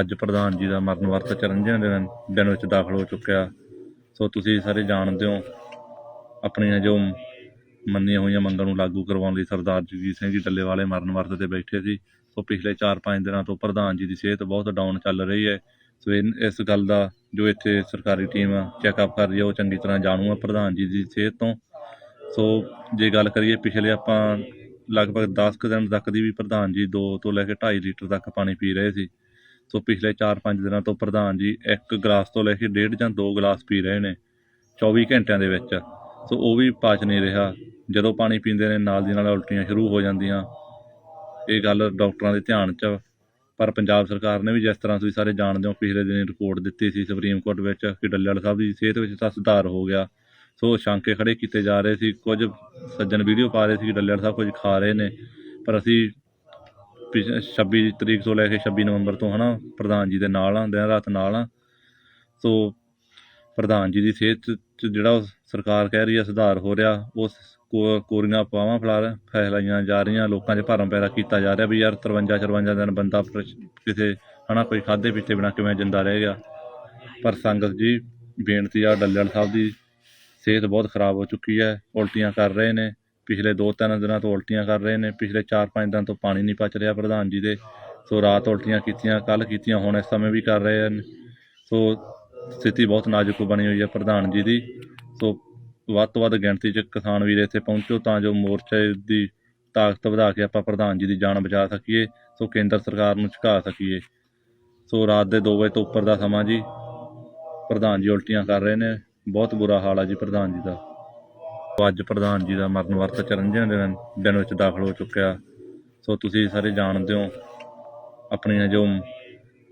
ਅੱਜ ਪ੍ਰਧਾਨ ਜੀ ਦਾ ਮਰਨ ਵਰਤ ਚਰਨਜੀਤ ਦੇ ਦਿਨ ਵਿੱਚ ਦਾਖਲ ਹੋ ਚੁੱਕਿਆ। ਸੋ ਤੁਸੀਂ ਸਾਰੇ ਜਾਣਦੇ ਹੋ, ਆਪਣੀਆਂ ਜੋ ਮੰਨੀਆਂ ਹੋਈਆਂ ਮੰਗਾਂ ਨੂੰ ਲਾਗੂ ਕਰਵਾਉਣ ਲਈ ਸਰਦਾਰ ਜਗਜੀਤ ਸਿੰਘ ਜੀ ਡੱਲੇਵਾਲੇ ਮਰਨ ਵਰਤ ਤੇ ਬੈਠੇ ਸੀ। ਸੋ ਪਿਛਲੇ 4-5 ਦਿਨਾਂ ਤੋਂ ਪ੍ਰਧਾਨ ਜੀ ਦੀ ਸਿਹਤ ਬਹੁਤ ਡਾਊਨ ਚੱਲ ਰਹੀ ਹੈ। ਸੋ ਇਨ- ਇਸ ਗੱਲ ਦਾ ਜੋ ਇੱਥੇ ਸਰਕਾਰੀ ਟੀਮ ਚੈੱਕਅਪ ਕਰ ਰਹੀ ਹੈ, ਉਹ ਚੰਗੀ ਤਰ੍ਹਾਂ ਜਾਣੂ ਹੈ ਪ੍ਰਧਾਨ ਜੀ ਦੀ ਸਿਹਤ ਤੋਂ। ਸੋ ਜੇ ਗੱਲ ਕਰੀਏ ਪਿਛਲੇ ਆਪਾਂ ਲਗਭਗ 10 ਕੁ ਦਿਨ ਤੱਕ ਦੀ ਵੀ ਪ੍ਰਧਾਨ ਜੀ 2 ਤੋਂ ਲੈ ਕੇ 2.5 ਲੀਟਰ ਤੱਕ ਪਾਣੀ ਪੀ ਰਹੇ ਸੀ। ਸੋ ਪਿਛਲੇ 4-5 ਦਿਨਾਂ ਤੋਂ ਪ੍ਰਧਾਨ ਜੀ ਇੱਕ ਗਲਾਸ ਤੋਂ ਲੈ ਕੇ ਡੇਢ ਜਾਂ ਦੋ ਗਲਾਸ ਪੀ ਰਹੇ ਨੇ 24 ਘੰਟਿਆਂ ਦੇ ਵਿੱਚ। ਸੋ ਉਹ ਵੀ ਪਾਚ ਨਹੀਂ ਰਿਹਾ। ਜਦੋਂ ਪਾਣੀ ਪੀਂਦੇ ਨੇ, ਨਾਲ ਦੀ ਨਾਲ ਉਲਟੀਆਂ ਸ਼ੁਰੂ ਹੋ ਜਾਂਦੀਆਂ। ਇਹ ਗੱਲ ਡਾਕਟਰਾਂ ਦੇ ਧਿਆਨ 'ਚ ਪਰ ਪੰਜਾਬ ਸਰਕਾਰ ਨੇ ਵੀ ਜਿਸ ਤਰ੍ਹਾਂ ਤੁਸੀਂ ਸਾਰੇ ਜਾਣਦੇ ਹੋ, ਪਿਛਲੇ ਦਿਨੀ ਰਿਪੋਰਟ ਦਿੱਤੀ ਸੀ ਸੁਪਰੀਮ ਕੋਰਟ ਵਿੱਚ ਕਿ ਡੱਲੇਵਾਲ ਸਾਹਿਬ ਦੀ ਸਿਹਤ ਵਿੱਚ ਤਾਂ ਸੁਧਾਰ ਹੋ ਗਿਆ। ਸੋ ਸ਼ੰਕੇ ਖੜੇ ਕੀਤੇ ਜਾ ਰਹੇ ਸੀ। ਕੁਝ ਸੱਜਣ ਵੀਡੀਓ ਪਾ ਰਹੇ ਸੀ ਕਿ ਡੱਲੇਵਾਲ ਸਾਹਿਬ ਕੁਝ ਖਾ ਰਹੇ ਨੇ। ਪਰ ਅਸੀਂ 26 ਤਰੀਕ ਤੋਂ ਲੈ ਕੇ 26 ਨਵੰਬਰ ਤੋਂ ਹਨਾ, ਪ੍ਰਧਾਨ ਜੀ ਦੇ ਨਾਲ ਆ, ਦਿਨ ਰਾਤ ਨਾਲ ਆ। ਸੋ ਪ੍ਰਧਾਨ ਜੀ ਦੀ ਸਿਹਤ 'ਚ ਜਿਹੜਾ ਉਹ ਸਰਕਾਰ ਕਹਿ ਰਹੀ ਹੈ ਸੁਧਾਰ ਹੋ ਰਿਹਾ, ਉਸ ਕੋਰੀਆਂ ਪਾਵਾਂ ਫੈਲਾ ਫੈਲਾਈਆਂ ਜਾ ਰਹੀਆਂ, ਲੋਕਾਂ 'ਚ ਭਰਮ ਪੈਦਾ ਕੀਤਾ ਜਾ ਰਿਹਾ ਵੀ ਯਾਰ 53 54 ਦਿਨ ਬੰਦਾ ਪ੍ਰ- ਕਿਸੇ ਹਨਾ, ਕੋਈ ਖਾਦੇ ਪੀਤੇ ਬਿਨਾ ਕਿਵੇਂ ਜਿੰਦਾ ਰਹਿ ਗਿਆ। ਪਰ ਸੰਗਤ ਜੀ, ਬੇਨਤੀ ਆ, ਡੱਲੇਵਾਲ ਸਾਹਿਬ ਦੀ ਸਿਹਤ ਬਹੁਤ ਖਰਾਬ ਹੋ ਚੁੱਕੀ ਹੈ, ਉਲਟੀਆਂ ਕਰ ਰਹੇ ਨੇ। ਪਿਛਲੇ 2-3 ਦਿਨਾਂ ਤੋਂ ਉਲਟੀਆਂ ਕਰ ਰਹੇ ਨੇ, ਪਿਛਲੇ 4-5 ਦਿਨ ਤੋਂ ਪਾਣੀ ਨਹੀਂ ਪਚ ਰਿਹਾ ਪ੍ਰਧਾਨ ਜੀ ਦੇ। ਸੋ ਰਾਤ ਉਲਟੀਆਂ ਕੀਤੀਆਂ ਕੱਲ ਕੀਤੀਆਂ, ਹੁਣ ਇਸ ਸਮੇਂ ਵੀ ਕਰ ਰਹੇ ਹਨ। ਸੋ ਸਥਿਤੀ ਬਹੁਤ ਨਾਜ਼ੁਕ ਬਣੀ ਹੋਈ ਹੈ ਪ੍ਰਧਾਨ ਜੀ ਦੀ। ਸੋ ਵੱਧ ਤੋਂ ਵੱਧ ਗਿਣਤੀ 'ਚ ਕਿਸਾਨ ਵੀਰ ਇੱਥੇ ਪਹੁੰਚੋ ਤਾਂ ਜੋ ਮੋਰਚੇ ਦੀ ਤਾਕਤ ਵਧਾ ਕੇ ਆਪਾਂ ਪ੍ਰਧਾਨ ਜੀ ਦੀ ਜਾਨ ਬਚਾ ਸਕੀਏ, ਸੋ ਕੇਂਦਰ ਸਰਕਾਰ ਨੂੰ ਝੁਕਾ ਸਕੀਏ। ਸੋ ਰਾਤ ਦੇ 2 ਵਜੇ ਤੋਂ ਉੱਪਰ ਦਾ ਸਮਾਂ ਜੀ। ਪ੍ਰਧਾਨ ਜੀ ਉਲਟੀਆਂ ਕਰ ਰਹੇ ਨੇ। ਬਹੁਤ ਬੁਰਾ ਹਾਲ ਆ ਜੀ ਪ੍ਰਧਾਨ ਜੀ ਦਾ। ਅੱਜ ਪ੍ਰਧਾਨ ਜੀ ਦਾ ਮਰਨ ਵਰਤ ਚਰਨਜੀਤ ਦੇ ਦਿਨ- ਦਿਨ ਵਿੱਚ ਦਾਖਲ ਹੋ ਚੁੱਕਿਆ। ਸੋ ਤੁਸੀਂ ਸਾਰੇ ਜਾਣਦੇ ਹੋ, ਆਪਣੀਆਂ ਜੋ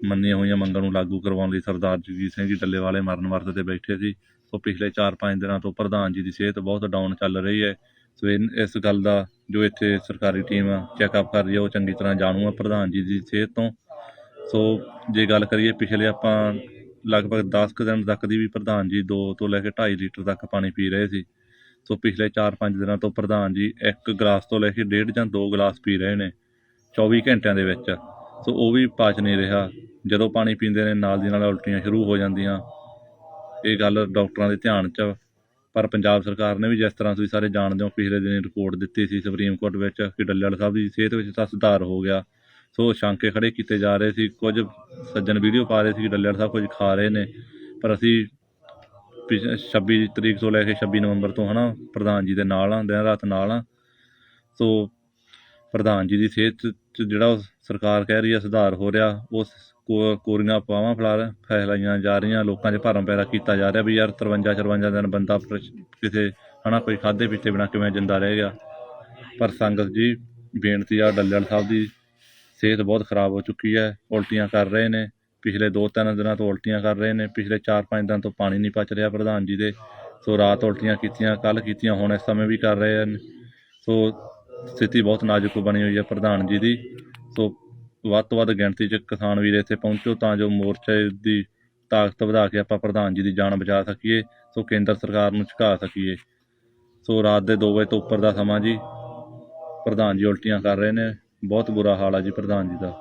ਮੰਨੀਆਂ ਹੋਈਆਂ ਮੰਗਾਂ ਨੂੰ ਲਾਗੂ ਕਰਵਾਉਣ ਲਈ ਸਰਦਾਰ ਜਗਜੀਤ ਸਿੰਘ ਜੀ ਡੱਲੇਵਾਲੇ ਮਰਨ ਵਰਤ ਤੇ ਬੈਠੇ ਸੀ। ਸੋ ਪਿਛਲੇ 4-5 ਦਿਨਾਂ ਤੋਂ ਪ੍ਰਧਾਨ ਜੀ ਦੀ ਸਿਹਤ ਬਹੁਤ ਡਾਊਨ ਚੱਲ ਰਹੀ ਹੈ। ਸੋ ਇਨ- ਇਸ ਗੱਲ ਦਾ ਜੋ ਇੱਥੇ ਸਰਕਾਰੀ ਟੀਮ ਚੈੱਕਅਪ ਕਰ ਰਹੀ ਹੈ, ਉਹ ਚੰਗੀ ਤਰ੍ਹਾਂ ਜਾਣੂ ਹੈ ਪ੍ਰਧਾਨ ਜੀ ਦੀ ਸਿਹਤ ਤੋਂ। ਸੋ ਜੇ ਗੱਲ ਕਰੀਏ ਪਿਛਲੇ ਆਪਾਂ ਲਗਭਗ 10 ਕੁ ਦਿਨ ਤੱਕ ਦੀ ਵੀ ਪ੍ਰਧਾਨ ਜੀ 2 ਤੋਂ ਲੈ ਕੇ 2.5 ਲੀਟਰ ਤੱਕ ਪਾਣੀ ਪੀ ਰਹੇ ਸੀ। ਸੋ ਪਿਛਲੇ 4-5 ਦਿਨਾਂ ਤੋਂ ਪ੍ਰਧਾਨ ਜੀ ਇੱਕ ਗਲਾਸ ਤੋਂ ਲੈ ਕੇ ਡੇਢ ਜਾਂ ਦੋ ਗਲਾਸ ਪੀ ਰਹੇ ਨੇ 24 ਘੰਟਿਆਂ ਦੇ ਵਿੱਚ। ਸੋ ਉਹ ਵੀ ਪਾਚ ਨਹੀਂ ਰਿਹਾ। ਜਦੋਂ ਪਾਣੀ ਪੀਂਦੇ ਨੇ, ਨਾਲ ਦੀ ਨਾਲ ਉਲਟੀਆਂ ਸ਼ੁਰੂ ਹੋ ਜਾਂਦੀਆਂ। ਇਹ ਗੱਲ ਡਾਕਟਰਾਂ ਦੇ ਧਿਆਨ 'ਚ ਪਰ ਪੰਜਾਬ ਸਰਕਾਰ ਨੇ ਵੀ ਜਿਸ ਤਰ੍ਹਾਂ ਤੁਸੀਂ ਸਾਰੇ ਜਾਣਦੇ ਹੋ, ਪਿਛਲੇ ਦਿਨੀ ਰਿਪੋਰਟ ਦਿੱਤੀ ਸੀ ਸੁਪਰੀਮ ਕੋਰਟ ਵਿੱਚ ਕਿ ਡੱਲੇਵਾਲ ਸਾਹਿਬ ਦੀ ਸਿਹਤ ਵਿੱਚ ਤਾਂ ਸੁਧਾਰ ਹੋ ਗਿਆ। ਸੋ ਸ਼ਾਂਕੇ ਖੜੇ ਕੀਤੇ ਜਾ ਰਹੇ ਸੀ। ਕੁਝ ਸੱਜਣ ਵੀਡੀਓ ਪਾ ਰਹੇ ਸੀ ਕਿ ਡੱਲੇਵਾਲ ਸਾਹਿਬ ਕੁਝ ਖਾ ਰਹੇ ਨੇ। ਪਰ ਅਸੀਂ 26 ਤਰੀਕ ਤੋਂ ਲੈ ਕੇ 26 ਨਵੰਬਰ ਤੋਂ ਹਨਾ, ਪ੍ਰਧਾਨ ਜੀ ਦੇ ਨਾਲ ਆ, ਦਿਨ ਰਾਤ ਨਾਲ ਆ। ਸੋ ਪ੍ਰਧਾਨ ਜੀ ਦੀ ਸਿਹਤ 'ਚ ਜਿਹੜਾ ਉਹ ਸਰਕਾਰ ਕਹਿ ਰਹੀ ਹੈ ਸੁਧਾਰ ਹੋ ਰਿਹਾ, ਉਸ ਕੋਰੀਆਂ ਅਫਵਾਹਾਂ ਫੈਲਾ ਫੈਲਾਈਆਂ ਜਾ ਰਹੀਆਂ, ਲੋਕਾਂ 'ਚ ਭਰਮ ਪੈਦਾ ਕੀਤਾ ਜਾ ਰਿਹਾ ਵੀ ਯਾਰ 53 54 ਦਿਨ ਬੰਦਾ ਪ੍ਰ- ਕਿਸੇ ਹਨਾ, ਕੋਈ ਖਾਦੇ ਪੀਤੇ ਬਿਨਾ ਕਿਵੇਂ ਜਿੰਦਾ ਰਹਿ ਗਿਆ। ਪਰ ਸੰਗਤ ਜੀ, ਬੇਨਤੀ ਆ, ਡੱਲੇਵਾਲ ਸਾਹਿਬ ਦੀ ਸਿਹਤ ਬਹੁਤ ਖਰਾਬ ਹੋ ਚੁੱਕੀ ਹੈ, ਉਲਟੀਆਂ ਕਰ ਰਹੇ ਨੇ। ਪਿਛਲੇ 2-3 ਦਿਨਾਂ ਤੋਂ ਉਲਟੀਆਂ ਕਰ ਰਹੇ ਨੇ, ਪਿਛਲੇ 4-5 ਦਿਨ ਤੋਂ ਪਾਣੀ ਨਹੀਂ ਪਚ ਰਿਹਾ ਪ੍ਰਧਾਨ ਜੀ ਦੇ। ਸੋ ਰਾਤ ਉਲਟੀਆਂ ਕੀਤੀਆਂ ਕੱਲ ਕੀਤੀਆਂ, ਹੁਣ ਇਸ ਸਮੇਂ ਵੀ ਕਰ ਰਹੇ ਹਨ। ਸੋ ਸਥਿਤੀ ਬਹੁਤ ਨਾਜ਼ੁਕ ਬਣੀ ਹੋਈ ਹੈ ਪ੍ਰਧਾਨ ਜੀ ਦੀ। ਸੋ ਵੱਧ ਤੋਂ ਵੱਧ ਗਿਣਤੀ 'ਚ ਕਿਸਾਨ ਵੀਰ ਇੱਥੇ ਪਹੁੰਚੋ ਤਾਂ ਜੋ ਮੋਰਚੇ ਦੀ ਤਾਕਤ ਵਧਾ ਕੇ ਆਪਾਂ ਪ੍ਰਧਾਨ ਜੀ ਦੀ ਜਾਨ ਬਚਾ ਸਕੀਏ, ਸੋ ਕੇਂਦਰ ਸਰਕਾਰ ਨੂੰ ਝੁਕਾ ਸਕੀਏ। ਸੋ ਰਾਤ ਦੇ 2 ਵਜੇ ਤੋਂ ਉੱਪਰ ਦਾ ਸਮਾਂ ਜੀ। ਪ੍ਰਧਾਨ ਜੀ ਉਲਟੀਆਂ ਕਰ ਰਹੇ ਨੇ। ਬਹੁਤ ਬੁਰਾ ਹਾਲ ਆ ਜੀ ਪ੍ਰਧਾਨ ਜੀ ਦਾ।